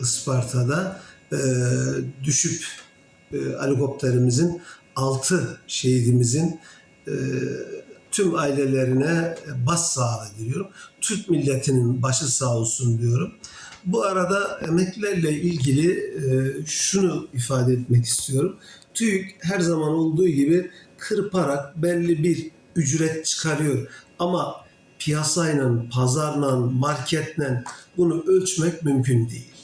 Isparta'da e, düşüp e, helikopterimizin altı şehidimizin e, tüm ailelerine bas sağlığı diliyorum. Türk milletinin başı sağ olsun diyorum. Bu arada emeklilerle ilgili e, şunu ifade etmek istiyorum. TÜİK her zaman olduğu gibi kırparak belli bir ücret çıkarıyor. Ama piyasayla, pazarla, marketle bunu ölçmek mümkün değil.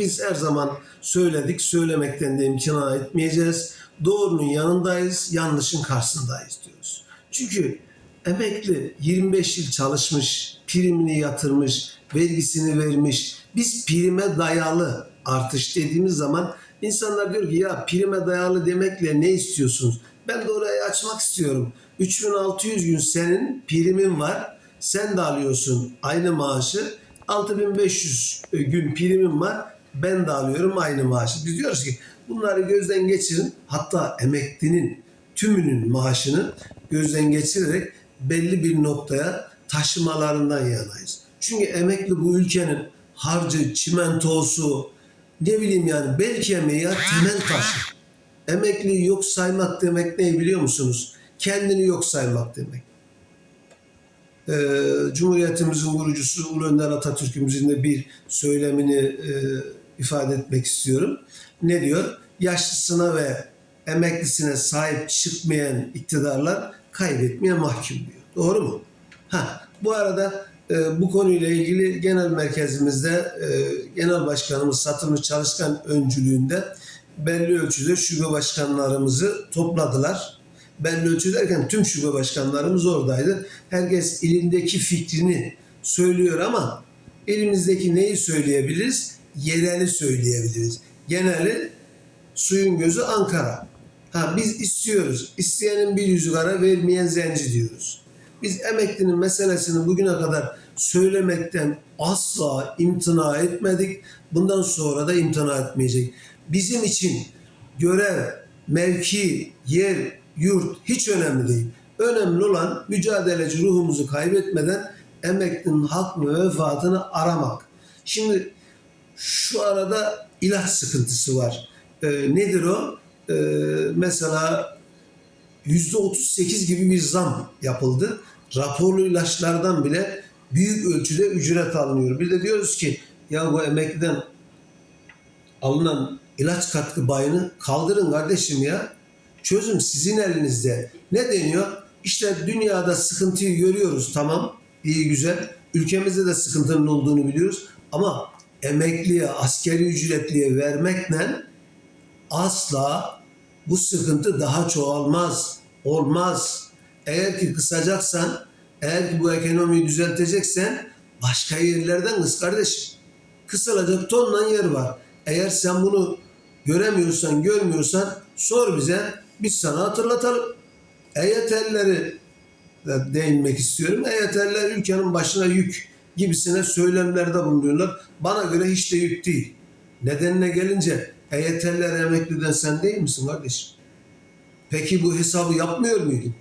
Biz her zaman söyledik, söylemekten de imtina etmeyeceğiz. Doğrunun yanındayız, yanlışın karşısındayız diyoruz. Çünkü emekli 25 yıl çalışmış, primini yatırmış, vergisini vermiş. Biz prime dayalı artış dediğimiz zaman insanlar diyor ki ya prime dayalı demekle ne istiyorsunuz? Ben de orayı açmak istiyorum. 3600 gün senin primin var. Sen de alıyorsun aynı maaşı. 6500 gün primim var. Ben de alıyorum aynı maaşı. Biz diyoruz ki bunları gözden geçirin. Hatta emeklinin tümünün maaşını gözden geçirerek belli bir noktaya taşımalarından yanayız. Çünkü emekli bu ülkenin harcı, çimentosu, ne bileyim yani bel kemiği ya temel taşı. Emekli yok saymak demek ne biliyor musunuz? Kendini yok saymak demek. Ee, Cumhuriyetimizin kurucusu Ulu Önder Atatürk'ümüzün de bir söylemini e, ifade etmek istiyorum. Ne diyor? Yaşlısına ve emeklisine sahip çıkmayan iktidarlar kaybetmeye mahkum diyor. Doğru mu? Ha, bu arada e, bu konuyla ilgili genel merkezimizde e, genel başkanımız Satılmış Çalışkan öncülüğünde belli ölçüde şube başkanlarımızı topladılar. Belli ölçü derken tüm şube başkanlarımız oradaydı. Herkes ilindeki fikrini söylüyor ama elimizdeki neyi söyleyebiliriz? Yereli söyleyebiliriz. Geneli suyun gözü Ankara. Ha biz istiyoruz. İsteyenin bir yüzü kara, vermeyen zenci diyoruz. Biz emeklinin meselesini bugüne kadar söylemekten asla imtina etmedik. Bundan sonra da imtina etmeyecek. Bizim için görev, mevki, yer, yurt hiç önemli değil. Önemli olan mücadeleci ruhumuzu kaybetmeden emeklinin hak ve vefatını aramak. Şimdi şu arada ilaç sıkıntısı var. Ee, nedir o? Ee, mesela %38 gibi bir zam yapıldı. Raporlu ilaçlardan bile büyük ölçüde ücret alınıyor. Bir de diyoruz ki ya bu emekliden alınan ilaç katkı bayını kaldırın kardeşim ya. Çözüm sizin elinizde. Ne deniyor? İşte dünyada sıkıntıyı görüyoruz tamam iyi güzel. Ülkemizde de sıkıntının olduğunu biliyoruz. Ama emekliye, askeri ücretliye vermekle asla bu sıkıntı daha çoğalmaz. Olmaz. Eğer ki kısacaksan, eğer ki bu ekonomiyi düzelteceksen başka yerlerden kıs kardeşim. Kısılacak tonla yer var. Eğer sen bunu göremiyorsan, görmüyorsan sor bize. Biz sana hatırlatalım. EYT'lileri de değinmek istiyorum. EYT'liler ülkenin başına yük gibisine söylemlerde bulunuyorlar. Bana göre hiç de yük değil. Nedenine gelince EYT'liler emekliden sen değil misin kardeşim? Peki bu hesabı yapmıyor muydun?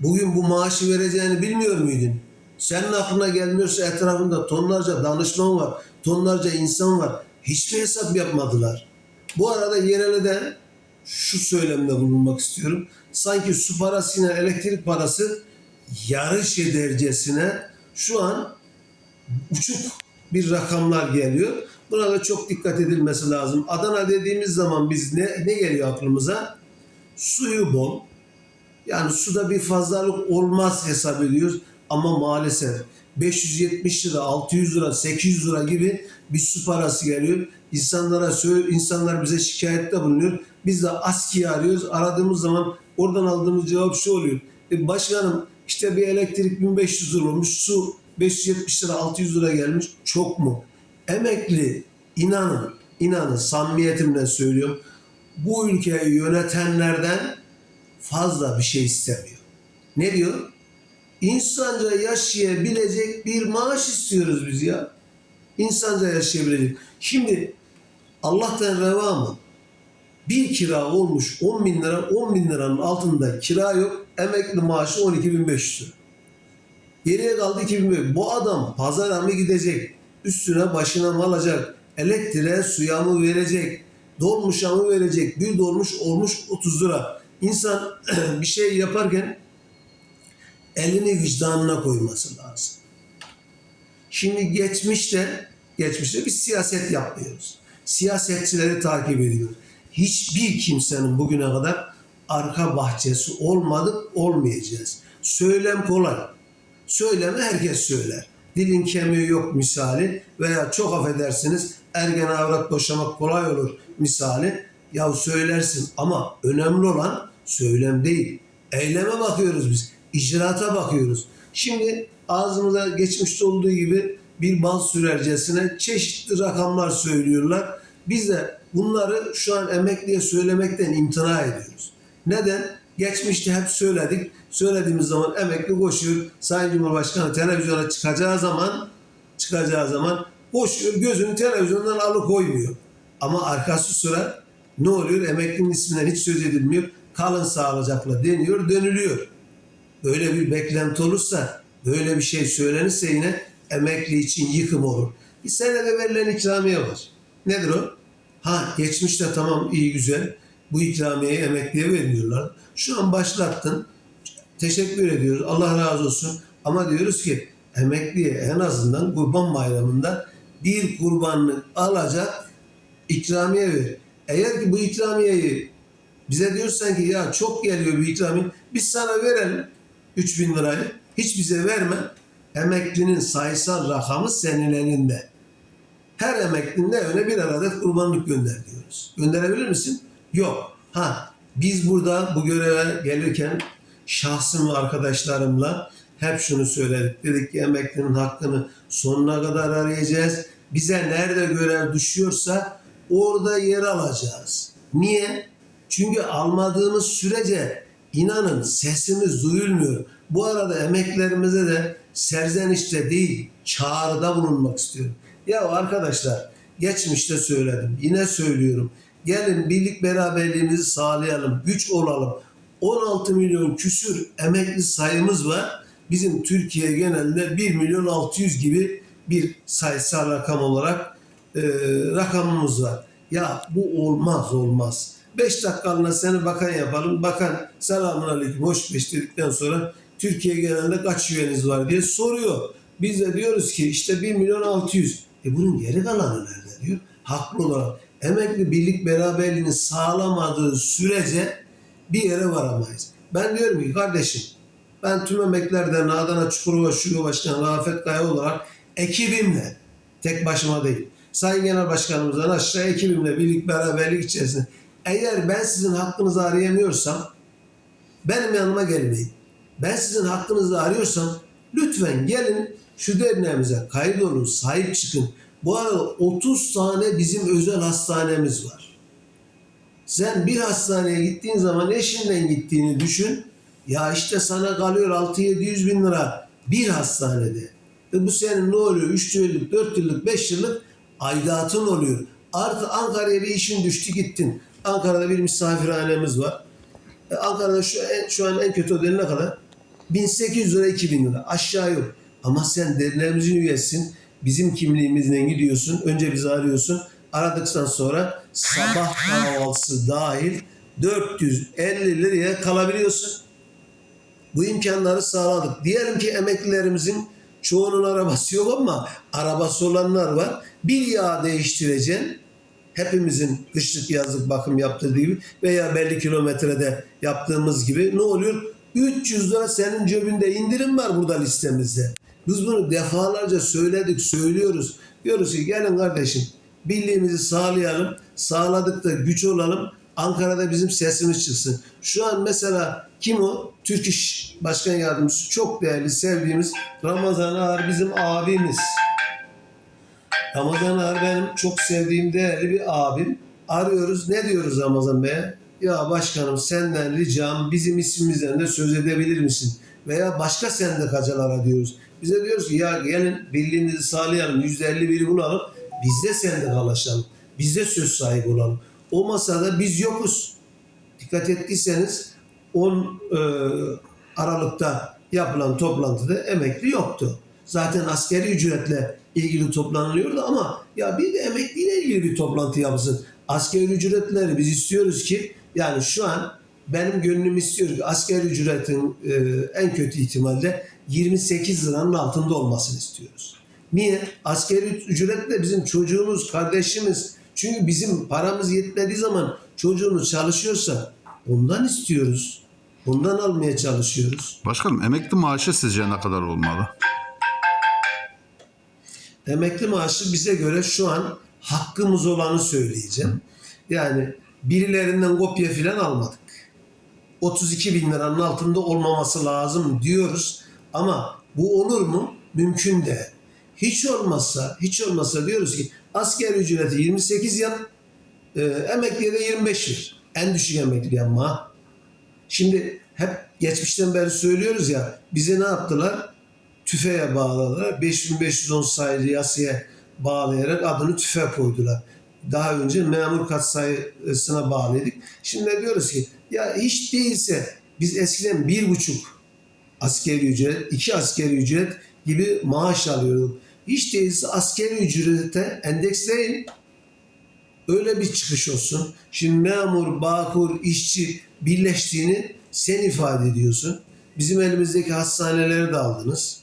Bugün bu maaşı vereceğini bilmiyor muydun? Senin aklına gelmiyorsa etrafında tonlarca danışman var, tonlarca insan var. Hiçbir hesap yapmadılar. Bu arada yerele de şu söylemde bulunmak istiyorum. Sanki su parasıyla elektrik parası yarış edercesine şu an uçuk bir rakamlar geliyor. Buna da çok dikkat edilmesi lazım. Adana dediğimiz zaman biz ne, ne geliyor aklımıza? Suyu bol. Yani suda bir fazlalık olmaz hesap ediyoruz. Ama maalesef 570 lira, 600 lira, 800 lira gibi bir su parası geliyor. İnsanlara söyle, insanlar bize şikayette bulunuyor. Biz de ASKİ'yi arıyoruz. Aradığımız zaman oradan aldığımız cevap şu oluyor. E başkanım işte bir elektrik 1500 lira olmuş, su 570 lira, 600 lira gelmiş. Çok mu? Emekli inanın, inanın samimiyetimle söylüyorum. Bu ülkeyi yönetenlerden fazla bir şey istemiyor. Ne diyor? İnsanca yaşayabilecek bir maaş istiyoruz biz ya. İnsanca yaşayabilecek. Şimdi Allah'tan reva mı? Bir kira olmuş 10 bin lira, 10 bin liranın altında kira yok. Emekli maaşı 12.500 lira. Geriye kaldı 2000 Bu adam pazara mı gidecek? Üstüne başına mı alacak? elektriğe suya mı verecek, dolmuşa mı verecek, bir dolmuş olmuş 30 lira. İnsan bir şey yaparken elini vicdanına koyması lazım. Şimdi geçmişte, geçmişte biz siyaset yapmıyoruz. Siyasetçileri takip ediyoruz. Hiçbir kimsenin bugüne kadar arka bahçesi olmadık, olmayacağız. Söylem kolay. Söylemi herkes söyler. Dilin kemiği yok misali veya çok affedersiniz ergen avrat boşamak kolay olur misali. Ya söylersin ama önemli olan söylem değil. Eyleme bakıyoruz biz. İcraata bakıyoruz. Şimdi ağzımıza geçmişte olduğu gibi bir bal sürercesine çeşitli rakamlar söylüyorlar. Biz de bunları şu an emekliye söylemekten imtina ediyoruz. Neden? Geçmişte hep söyledik. Söylediğimiz zaman emekli koşuyor. Sayın Cumhurbaşkanı televizyona çıkacağı zaman çıkacağı zaman koşuyor. Gözünü televizyondan alıkoymuyor. Ama arkası sıra ne oluyor? Emeklinin isminden hiç söz edilmiyor. Kalın sağlıcakla deniyor, dönülüyor. Böyle bir beklenti olursa, böyle bir şey söylenirse yine emekli için yıkım olur. Bir senede verilen ikramiye var. Nedir o? Ha geçmişte tamam iyi güzel. Bu ikramiyeyi emekliye vermiyorlar. Şu an başlattın. Teşekkür ediyoruz. Allah razı olsun. Ama diyoruz ki emekliye en azından kurban bayramında bir kurbanlık alacak ikramiye ver. Eğer ki bu ikramiyeyi bize diyorsan ki ya çok geliyor bir ikramiye biz sana verelim 3000 lirayı hiç bize verme. Emeklinin sayısal rakamı senin elinde. Her emeklinin evine bir adet kurbanlık gönder diyoruz. Gönderebilir misin? Yok. Ha biz burada bu göreve gelirken şahsım ve arkadaşlarımla hep şunu söyledik. Dedik ki emeklinin hakkını sonuna kadar arayacağız. Bize nerede görev düşüyorsa orada yer alacağız. Niye? Çünkü almadığımız sürece inanın sesimiz duyulmuyor. Bu arada emeklerimize de serzenişte değil çağrıda bulunmak istiyorum. Ya arkadaşlar geçmişte söyledim yine söylüyorum. Gelin birlik beraberliğimizi sağlayalım, güç olalım. 16 milyon küsür emekli sayımız var. Bizim Türkiye genelinde 1 milyon 600 gibi bir sayısal rakam olarak e, rakamımız var. Ya bu olmaz olmaz. 5 dakikalığına seni bakan yapalım. Bakan selamun aleyküm hoş beş dedikten sonra Türkiye genelinde kaç üyeniz var diye soruyor. Biz de diyoruz ki işte 1 milyon 600. E bunun geri kalanı nerede diyor. Haklı olarak emekli birlik beraberliğini sağlamadığı sürece bir yere varamayız. Ben diyorum ki kardeşim ben tüm emeklerden Adana Çukurova Şube Başkanı Rafet Kaya olarak ekibimle tek başıma değil. Sayın Genel Başkanımızdan aşağı ekibimle birlik beraberlik içerisinde eğer ben sizin hakkınızı arayamıyorsam benim yanıma gelmeyin. Ben sizin hakkınızı arıyorsam lütfen gelin şu derneğimize kaydolun, sahip çıkın. Bu arada 30 tane bizim özel hastanemiz var. Sen bir hastaneye gittiğin zaman eşinden gittiğini düşün. Ya işte sana kalıyor 6-700 bin lira bir hastanede. E bu senin ne oluyor? 3 yıllık, 4 yıllık, 5 yıllık aidatın oluyor. Artı Ankara'ya bir işin düştü gittin. Ankara'da bir misafirhanemiz var. E Ankara'da şu, en, şu an en kötü ödeli ne kadar? 1800 lira 2000 lira aşağı yok. Ama sen derneğimizin üyesisin. Bizim kimliğimizle gidiyorsun. Önce bizi arıyorsun. Aradıktan sonra sabah kahvaltısı dahil 450 liraya kalabiliyorsun. Bu imkanları sağladık. Diyelim ki emeklilerimizin çoğunun arabası yok ama arabası olanlar var. Bir yağ değiştireceksin. Hepimizin kışlık yazlık bakım yaptığı gibi veya belli kilometrede yaptığımız gibi ne oluyor? 300 lira senin cebinde indirim var burada listemizde. Biz bunu defalarca söyledik, söylüyoruz. Diyoruz ki gelin kardeşim birliğimizi sağlayalım. Sağladık da güç olalım. Ankara'da bizim sesimiz çıksın. Şu an mesela kim o? Türk İş Başkan Yardımcısı çok değerli, sevdiğimiz Ramazan Ağar bizim abimiz. Ramazan Ağar benim çok sevdiğim değerli bir abim. Arıyoruz. Ne diyoruz Ramazan Bey'e? Ya başkanım senden ricam bizim ismimizden de söz edebilir misin? Veya başka sendikacılara diyoruz. Bize diyoruz ki ya gelin birliğimizi sağlayalım. %51'i bulalım. Biz de sendikalaşalım. Biz de söz sahibi olalım. O masada biz yokuz. Dikkat ettiyseniz 10 e, Aralık'ta yapılan toplantıda emekli yoktu. Zaten askeri ücretle ilgili toplanılıyordu ama ya bir de emekliyle ilgili bir toplantı yapsın. Asgari ücretleri biz istiyoruz ki yani şu an benim gönlüm istiyor ki asgari ücretin e, en kötü ihtimalle 28 liranın altında olmasını istiyoruz. Niye? Asgari ücret de bizim çocuğumuz, kardeşimiz. Çünkü bizim paramız yetmediği zaman çocuğumuz çalışıyorsa ondan istiyoruz. Ondan almaya çalışıyoruz. Başkanım emekli maaşı sizce ne kadar olmalı? Emekli maaşı bize göre şu an hakkımız olanı söyleyeceğim. Yani birilerinden kopya filan almadık. 32 bin liranın altında olmaması lazım diyoruz. Ama bu olur mu? Mümkün değil. Hiç olmazsa, hiç olmazsa diyoruz ki asgari ücreti 28 yap, e, emekliye de 25 ver. En düşük emekli ama. Şimdi hep geçmişten beri söylüyoruz ya bize ne yaptılar? tüfeğe bağladılar. 5510 sayılı yasaya bağlayarak adını tüfe koydular. Daha önce memur katsayısına bağlıydık. Şimdi de diyoruz ki ya hiç değilse biz eskiden bir buçuk askeri ücret, iki askeri ücret gibi maaş alıyorduk. Hiç değilse askeri ücrete endeksleyin. Öyle bir çıkış olsun. Şimdi memur, bağkur, işçi birleştiğini sen ifade ediyorsun. Bizim elimizdeki hastaneleri de aldınız.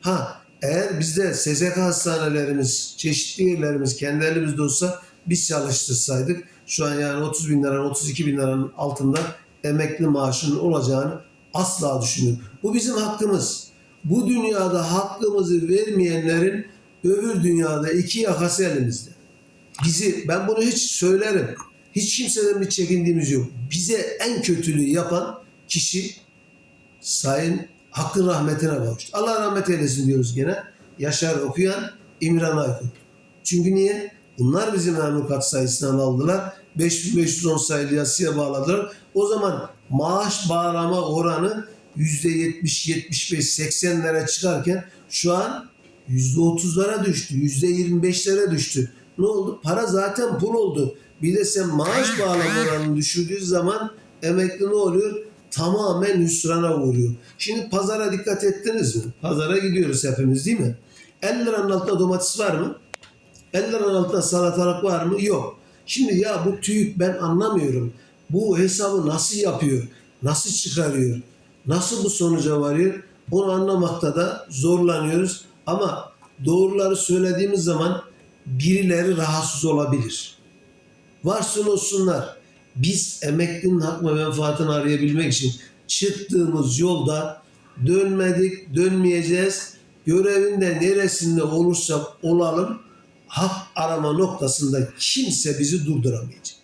Ha eğer bizde SSK hastanelerimiz, çeşitli yerlerimiz kendi elimizde olsa biz çalıştırsaydık şu an yani 30 bin liranın 32 bin liranın altında emekli maaşının olacağını asla düşünüyorum. Bu bizim hakkımız. Bu dünyada hakkımızı vermeyenlerin öbür dünyada iki yakası elimizde. Bizi, ben bunu hiç söylerim. Hiç kimseden bir çekindiğimiz yok. Bize en kötülüğü yapan kişi Sayın Hakkın rahmetine kavuştu. Allah rahmet eylesin diyoruz gene. Yaşar okuyan İmran Aykut. Çünkü niye? Bunlar bizim memur kat sayısından aldılar. 5510 sayılı yasaya bağladılar. O zaman maaş bağlama oranı %70, 75, 80'lere çıkarken şu an %30'lara düştü. %25'lere düştü. Ne oldu? Para zaten pul oldu. Bir de sen maaş bağlama oranını düşürdüğü zaman emekli ne oluyor? Tamamen hüsrana uğruyor. Şimdi pazara dikkat ettiniz mi? Pazara gidiyoruz hepimiz değil mi? 50 liranın altında domates var mı? 50 liranın altında salatalık var mı? Yok. Şimdi ya bu TÜİK ben anlamıyorum. Bu hesabı nasıl yapıyor? Nasıl çıkarıyor? Nasıl bu sonuca varıyor? Onu anlamakta da zorlanıyoruz. Ama doğruları söylediğimiz zaman birileri rahatsız olabilir. Varsın olsunlar. Biz emeklinin hak ve menfaatini arayabilmek için çıktığımız yolda dönmedik, dönmeyeceğiz. Görevinde neresinde olursak olalım hak arama noktasında kimse bizi durduramayacak.